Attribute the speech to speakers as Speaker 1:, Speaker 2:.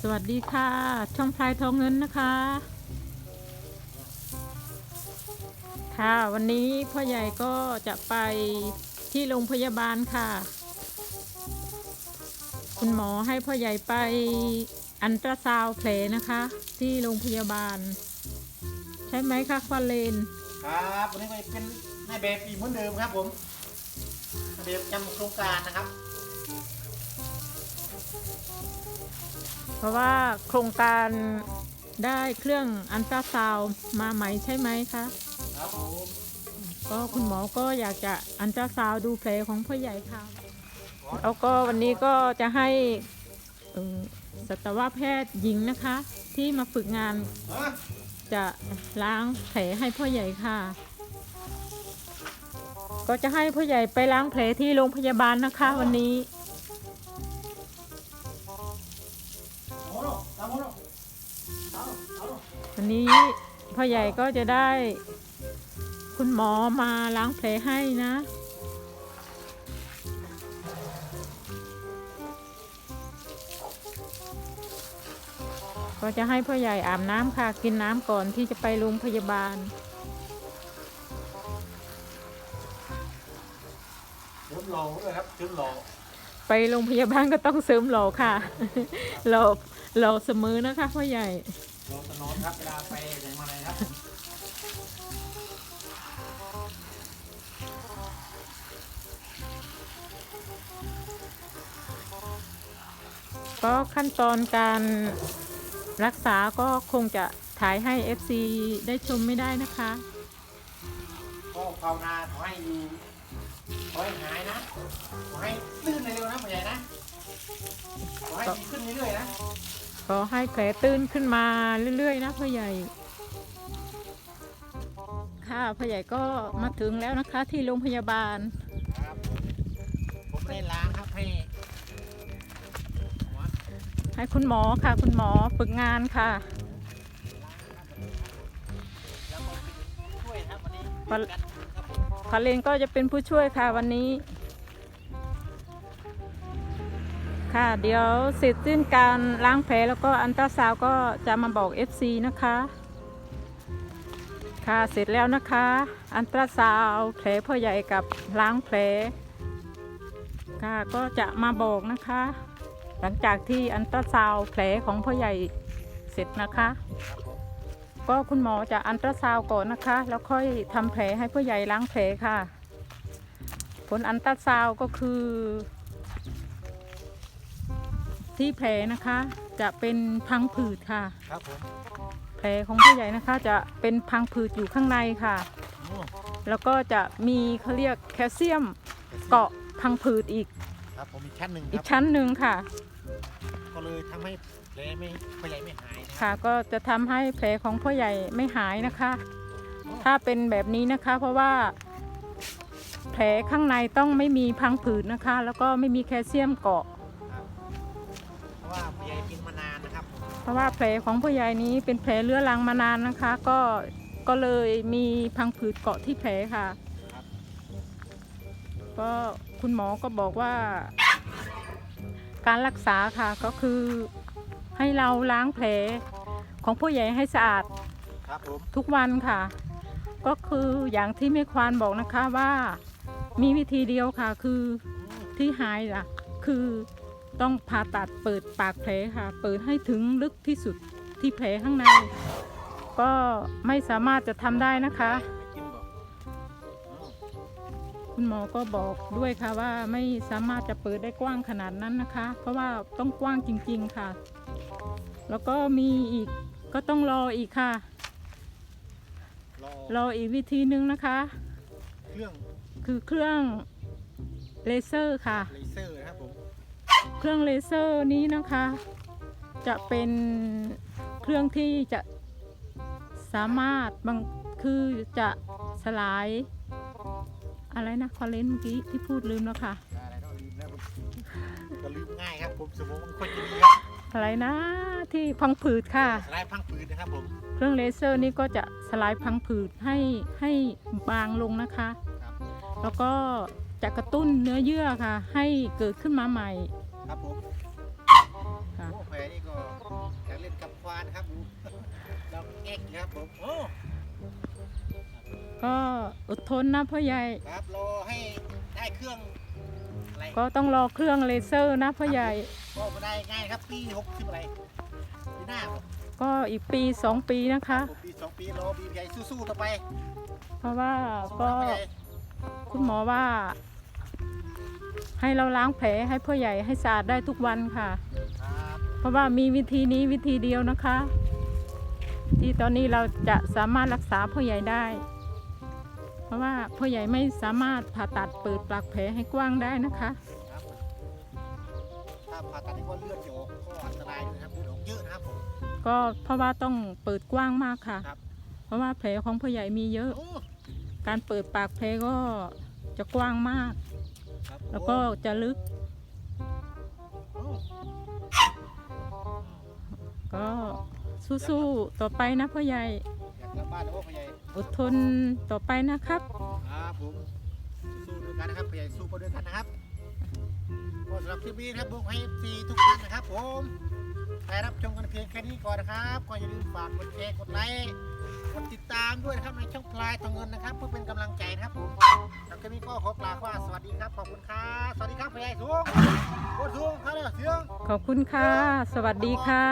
Speaker 1: สวัสดีค่ะ ช่องพลายทองเงินนะคะ ค่ะวันนี้พ่อใหญ่ก็จะไปที่โรงพยาบาลค่ะ คุณหมอให้พ่อใหญ่ไปอันตราซาวแผลนะคะ ที่โรงพยาบาล ใช่ไหมคะควาเลน
Speaker 2: ครับวันนี้ก็เป็นนายแบบอีกเหมือนเดิมครับผมนายแบบจำโครงการนะครับ
Speaker 1: เพราะว่าโครงการได้เครื่องอันตราซาวมาใหม่ใช่ไหมคะ
Speaker 2: ครับผม
Speaker 1: ก็คุณหมอก็อยากจะอันตราซาวดูแผลของพ่อใหญ่ค่ะแล้วก็วันนี้ก็จะให้สัตวแพทย์หญิงนะคะ ที่มาฝึกงานจะล้างแผลให้พ่อใหญ่ค่ะ ก็จะให้พ่อใหญ่ไปล้างแผลที่โรงพยาบาลนะคะวันนี้ วันนี้พ่อใหญ่ก็จะได้ คุณหมอมาล้างแผลให้นะก็จะให้พ่อใหญ่อาบน้ำค่ะ กินน้ำก่อนที่จะไปโรงพยาบาล
Speaker 2: เริ่มหล่อเลยครับเริ่มหล่อ
Speaker 1: ไปโรงพยาบาลก็ต้องเสริมหล่อค่ะ หล่อหล่อเสมอนะคะพ่อใหญ่
Speaker 2: หล่อต นอนครับเวลาไปไหนมาไหนครับ
Speaker 1: ก็ขั้นตอนการรักษาก็คงจะถ่ายให้ FC ได้ชมไม่ได้นะคะ
Speaker 2: ก็ภาวนาขอให้อยู่ขอให้หายนะ ขอให้ตื้นเร็วๆนะผู้ใหญ่นะ ขอให้ดีขึ้นเรื่อยๆนะ
Speaker 1: ขอให้แผลตื้นขึ้นมาเรื่อยๆนะพ่อใหญ่ ค่ะพ่อใหญ่ก็มาถึงแล้วนะคะที่โรงพยาบาล
Speaker 2: ครับผมไม่ได้ล้างครับให้หัว
Speaker 1: ให้คุณหมอค่ะ คุณหมอฝึกงานค่ะ
Speaker 2: แล้วก็ช่วยครับวันนี้
Speaker 1: วัน
Speaker 2: กันครับผม
Speaker 1: พาเลนก็จะเป็นผู้ช่วยค่ะวันนี้ ค่ะ เดี๋ยวเสร็จสิ้นการล้างแผลแล้วก็อันตราซาวก็จะมาบอก FC นะคะ ค่ะเสร็จแล้วนะคะ อันตราซาวแผลพ่อใหญ่กับล้างแผลค่ะก็จะมาบอกนะคะ หลังจากที่อันตราซาวแผลของพ่อใหญ่เสร็จนะคะ ก็คุณหมอจะอันตราซาวก่อนนะคะ แล้วค่อยทำแผลให้ผู้ใหญ่ล้างแผลค่ะ ผลอันตราซาวก็คือ ที่แผลนะคะ จะเป็นพังผืดค่ะ
Speaker 2: ครับผม
Speaker 1: แผลของผู้ใหญ่นะคะ จะเป็นพังผืดอยู่ข้างในค่ะ
Speaker 2: โอ้
Speaker 1: แล้วก็จะมีเขาเรียกแคลเซียมเกาะพังผืดอีก
Speaker 2: ครับผมอีกชั้นหนึ่งค
Speaker 1: อี
Speaker 2: รั
Speaker 1: ก
Speaker 2: บ
Speaker 1: ชั้นหนึ่งค่ะ
Speaker 2: ก็เลยทำให้แผลไม่พ่อใหญ่ไม่หายนะ
Speaker 1: ค่ะก็จะทำให้แผลของพ่อใหญ่ไม่หายนะคะ ถ้าเป็นแบบนี้นะคะ เพราะว่าแผลข้างในต้องไม่มีพังผืดนะคะ แล้วก็ไม่มีแคลเซียมเกาะ
Speaker 2: รับ
Speaker 1: เพราะว่าแผลของพ่อใหญ่นี้เป็นแผลเรื้อรังมานานนะคะ ก็ก็เลยมีพังผืดเกาะที่แผลค่ะ
Speaker 2: ครับ
Speaker 1: ก็คุณหมอก็บอกว่า การรักษาค่ะก็คือให้เราล้างแผลของผู้ใหญ่ให้สะอาด
Speaker 2: ครับผม
Speaker 1: ทุกวันค่ะ ก็คืออย่างที่แม่ควานบอกนะคะว่ามีวิธีเดียวค่ะ คือที่หายล่ะ คือ ต้องผ่าตัดเปิดปากแผลค่ะ เปิดให้ถึงลึกที่สุดที่แผลข้างใน ก็ไม่สามารถจะทำได้นะคะ
Speaker 2: ไม่กินบอกอ้าว
Speaker 1: คุณหมอก็บอกด้วยค่ะว่าไม่สามารถจะเปิดได้กว้างขนาดนั้นนะคะ เพราะว่าต้องกว้างจริง ๆค่ะ แล้วก็มีอีกก็ต้องรออีกค่ะ
Speaker 2: รอ
Speaker 1: รออีกวิธีหนึ่งนะคะ
Speaker 2: เครื่อง
Speaker 1: คือเครื่องเลเซอร์ค่ะ
Speaker 2: เลเซอร์นะครับผม
Speaker 1: เครื่องเลเซอร์นี้นะคะ จะเป็นเครื่องที่จะสามารถบางคือจะสลาย อะไรนะคอเลนเมื่อกี้ที่พูดลืมแล้วค่ะ
Speaker 2: อะไรก็ลืมแล้วผมก็ลืมง่ายครับผมสมองมันคนจะดีครับ
Speaker 1: อะไรนะที่พังผืดค่ะ
Speaker 2: สลายพังผืดนะครับผม
Speaker 1: เครื่องเลเซอร์นี้ก็จะสลายพังผืดให้ให้บางลงนะคะ
Speaker 2: ครับ
Speaker 1: แล้วก็จะกระตุ้นเนื้อเยื่อค่ะ ให้เกิดขึ้นมาใหม่
Speaker 2: ครับผม
Speaker 1: ค่ะ
Speaker 2: โอ้แผลนี่ก็ควานนะครับดูดอกเอ็กนะครับผมโอ้
Speaker 1: ก็อดทนนะพ่อใหญ่
Speaker 2: ครับรอให้ได้เครื่องอะไร
Speaker 1: ก็ต้องรอเครื่องเลเซอร์นะพ่อใหญ่
Speaker 2: ก็ไม่ได้ง่ายครับปีหกสิบอะไรปีหน้าครับ
Speaker 1: ก็อีกปีสองปีนะคะ
Speaker 2: ผมปีสองปีรอบีใหญ่สู้ๆต่อไป
Speaker 1: เพราะว่า
Speaker 2: สู้
Speaker 1: ก็
Speaker 2: นะพ่อใหญ่
Speaker 1: คุณหมอว่า ให้เราล้างแผลให้พ่อใหญ่ให้สะอาดได้ทุกวันค่ะ
Speaker 2: ครับ
Speaker 1: เพราะว่ามีวิธีนี้วิธีเดียวนะคะ ที่ตอนนี้เราจะสามารถรักษาพ่อใหญ่ได้ เพราะว่าพ่อใหญ่ไม่สามารถผ่าตัดเปิดปากแผลให้กว้างได้นะคะ
Speaker 2: ครับถ้าผ่าตัดนี่ก็เลือดจะออกก็อันตรายนะครับเลือดออกเยอะนะครับผม
Speaker 1: ก็เพราะว่าต้องเปิดกว้างมากค่ะ
Speaker 2: ครับ
Speaker 1: เพราะว่าแผลของพ่อใหญ่มีเยอะ
Speaker 2: โอ้
Speaker 1: การเปิดปากแผลก็จะกว้างมาก
Speaker 2: ครับ
Speaker 1: แล้วก็จะลึก
Speaker 2: โอ้
Speaker 1: ก็สู้ๆต่อไปนะพ่อใหญ่
Speaker 2: อยากกลับบ้านแล้วว่าพ่อใหญ่
Speaker 1: อดทนต่อไปนะครับ
Speaker 2: ครับผมสู้ๆด้วยกันนะครับพ่อใหญ่สู้ไปด้วยกันนะครับก็สำหรับคลิปนี้นะครับบุกให้ซีทุกท่านนะครับ ผมไปรับชมกันเพียงแค่นี้ก่อนนะครับก็อย่าลืมฝากกดแชร์กดไลค์กดติดตามด้วยนะครับในช่องพลายทองเงินนะครับ เพื่อเป็นกำลังใจนะครับผมสำหรับคลิปนี้ก็ขอกล่าวว่าส วัสดีครับขอบคุณครับสวัสดีครับพ่ใหญ่สูงโคตรสูงครับเสียง
Speaker 1: ขอบคุณค่ะ สวัสดีค่ะ